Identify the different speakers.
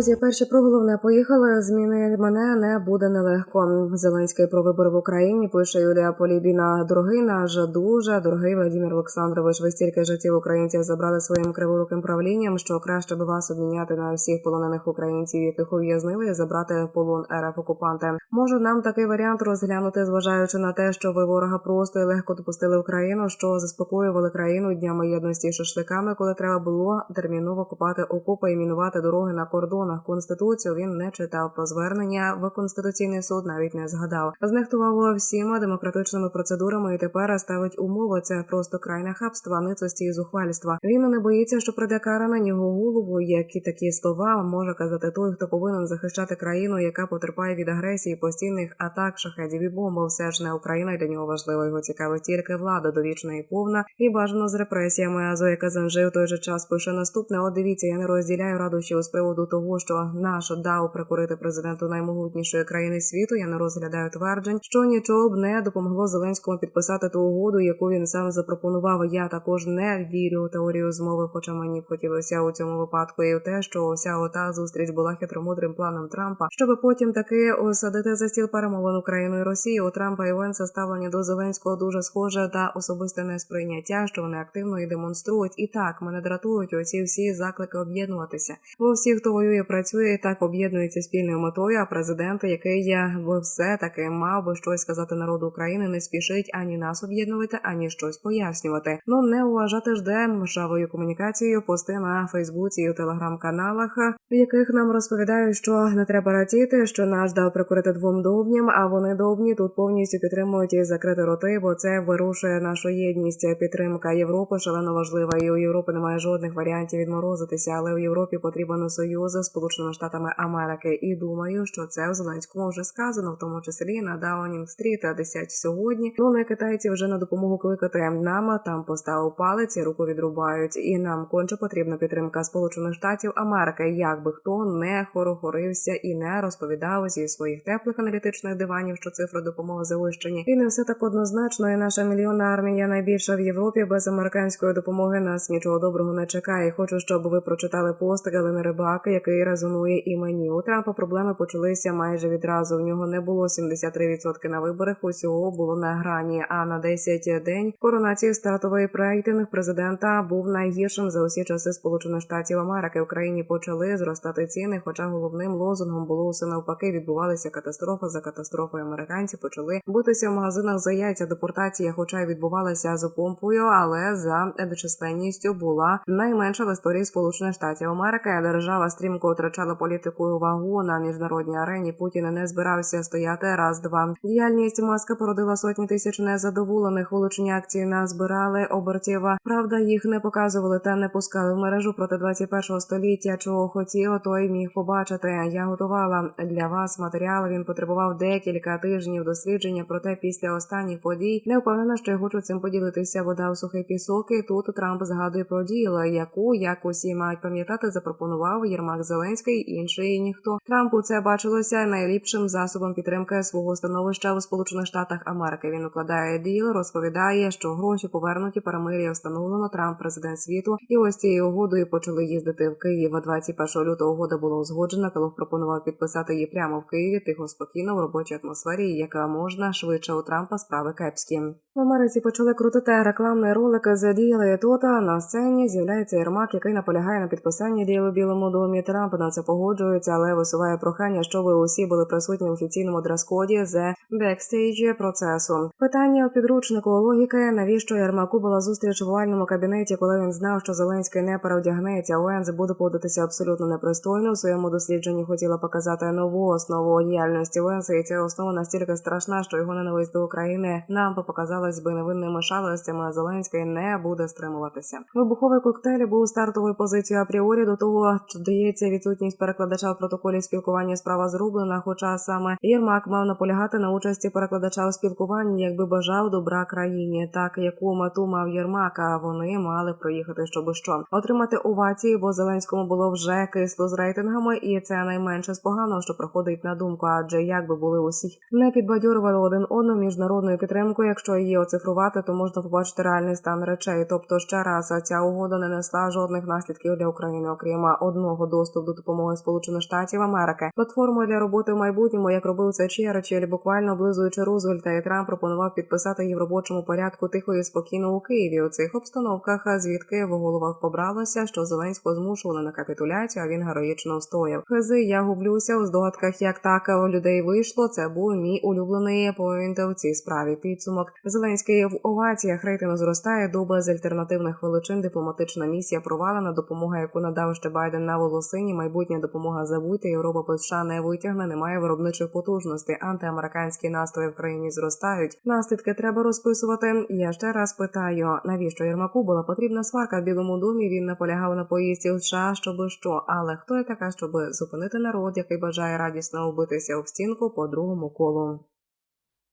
Speaker 1: Друзі, перші про головне поїхали. Зміни мене не буде нелегко. Зеленський про вибори в Україні пише Юлія Полібіна. Дорогий наш дуже дорогий Владимир Олександрович. Ви стільки життів українців забрали своїм криворуким правлінням, що краще би вас обміняти на всіх полонених українців, яких ув'язнили, і забрати полон РФ окупанти. Може нам такий варіант розглянути, зважаючи на те, що ви ворога просто і легко допустили в країну, що заспокоювали країну днями єдності шашликами, коли треба було терміново купати окопи і мінувати дороги на кордонах. Конституцію він не читав про звернення в конституційний суд, навіть не згадав. Знехтував всіма демократичними процедурами і тепер ставить умови. Це просто край нахабства, ницості і зухвальства. Він не боїться, що прийде кара на нього голову. Які такі слова може казати той, хто повинен захищати країну, яка потерпає від агресії, постійних атак, шахедів і бомб. Все ж не Україна для нього важливо. Його цікавить тільки влада довічна і повна, і бажано з репресіями. А Зоя Казанжи в той же час пише наступне. От дивіться, я не розділяю радощів з приводу того, що наш дав прикурити президенту наймогутнішої країни світу. Я не розглядаю тверджень, що нічого б не допомогло Зеленському підписати ту угоду, яку він сам запропонував. Я також не вірю у теорію змови, хоча мені б хотілося у цьому випадку і в те, що вся ота зустріч була хитромудрим планом Трампа, щоб потім таки осадити за стіл перемовин Україну і Росії. У Трампа і Венса ставлення до Зеленського дуже схоже та особисте несприйняття, що вони активно і демонструють. І так мене дратують оці всі заклики об'єднуватися. Бо всі, хто воює, працює, і так об'єднується спільною метою. А президент, який я би все таки мав би щось сказати народу України, не спішить ані нас об'єднувати, ані щось пояснювати. Ну не уважати ж де мшавою комунікацією пости на Фейсбуці і у телеграм-каналах, в яких нам розповідають, що не треба радіти, що наш дав прикурити двом довбням, а вони довбні тут повністю підтримують і закрити роти, бо це вирушує нашу єдність. Підтримка Європи шалено важлива, і у Європи немає жодних варіантів відморозитися, але у Європі потрібен союз з Сполученими Штатами Америки. І думаю, що це в Зеленському вже сказано, в тому числі на Даунінг Стріт 10 сьогодні. Ну не китайці вже на допомогу кликати нам там поставив палець і руку відрубають. І нам конче потрібна підтримка Сполучених Штатів Америки. Як би хто не хорохорився і не розповідав зі своїх теплих аналітичних диванів, що цифри допомоги завищені. І не все так однозначно. І наша мільйонна армія найбільша в Європі без американської допомоги нас нічого доброго не чекає. Хочу, щоб ви прочитали пост Галини Рибаки, який резонує і мені. У Трампа проблеми почалися майже відразу. У нього не було 73% на виборах. Усього було на грані. А на 10 день коронації стартовий рейтинг президента був найгіршим за усі часи Сполучених Штатів Америки. В країні почали зростати ціни. Хоча головним лозунгом було усе навпаки, відбувалася катастрофа за катастрофою. Американці почали битися в магазинах за яйця. Депортація, хоча й відбувалася з помпою, але за численністю була найменша в історії Сполучених Штатів Америки. Держава стрімко втрачала політику і увагу на міжнародній арені. Путін не збирався стояти раз-два. Діяльність маска породила сотні тисяч незадоволених. Вилучені акції назбирали обертів. Правда, їх не показували та не пускали в мережу проти 21 століття. Чого хотів, той міг побачити. Я готувала для вас матеріал. Він потребував декілька тижнів дослідження. Проте після останніх подій не впевнена, що я хочу цим поділитися. Вода в сухий пісок. І тут Трамп згадує про діло, яку як усі мають пам'ятати, запропонував Єрмак Зеленський. Інший ніхто Трампу це бачилося найліпшим засобом підтримки свого становища у Сполучених Штатах Америки. Він укладає діл, розповідає, що гроші повернуті, перемир'я встановлено. Трамп президент світу. І ось цією угодою почали їздити в Київ. 21 лютого угода була узгоджена. Келох пропонував підписати її прямо в Києві, тихо спокійно в робочій атмосфері, яка можна швидше у Трампа справи кепські. В Америці почали крутити рекламний ролик з діяли тут. На сцені з'являється Єрмак, який наполягає на підписанні діл у Білому домі. Трамп на це погоджується, але висуває прохання, щоб усі були присутні в офіційному дрес-коді з бекстейджі процесу. Питання в підручнику логіки, навіщо Єрмаку була зустріч в овальному кабінеті, коли він знав, що Зеленський не переодягнеться. Уенз буде поводитися абсолютно непристойно. У своєму дослідженні хотіла показати нову основу діяльності Уенса, і ця основа настільки страшна, що його ненависть до України нам показалась би невинними шалостями. Зеленський не буде стримуватися. Вибуховий коктейль був стартовою позицією апріорі до того, що дається відсутність перекладача в протоколі спілкування справа зроблена. Хоча саме Єрмак мав наполягати на участі перекладача у спілкуванні, якби бажав добра країні, так яку мету мав Єрмак, а вони мали проїхати, щоб що отримати овації, бо Зеленському було вже кисло з рейтингами, і це найменше з поганого, що проходить на думку. Адже як би були усі не підбадьорували один одного міжнародною підтримкою, якщо її оцифрувати, то можна побачити реальний стан речей. Тобто ще раз ця угода не несла жодних наслідків для України, окрім одного доступ приводу допомоги Сполучених Штатів Америки. Платформою для роботи в майбутньому, як робив це Черчилль, буквально облизуючи Рузвельта і Трамп пропонував підписати її в робочому порядку тихо і спокійно у Києві. У цих обстановках, звідки в головах побралося, що Зеленського змушували на капітуляцію, а він героїчно встояв. Хизи, я гублюся у здогадках, як так у людей вийшло. Це був мій улюблений поінт в цій справі. Підсумок Зеленський в оваціях рейтинг зростає до без альтернативних величин. Дипломатична місія провалена. Допомога, яку надав ще Байден на волосині. Майбутня допомога забути. Європа без США не витягне. Немає виробничих потужностей. Антиамериканські настрої в країні зростають. Наслідки треба розписувати. Я ще раз питаю, навіщо Єрмаку була потрібна сварка в Білому домі? Він наполягав на поїздці в США, щоби що. Але хто я така, щоб зупинити народ, який бажає радісно вбитися об стінку по другому колу?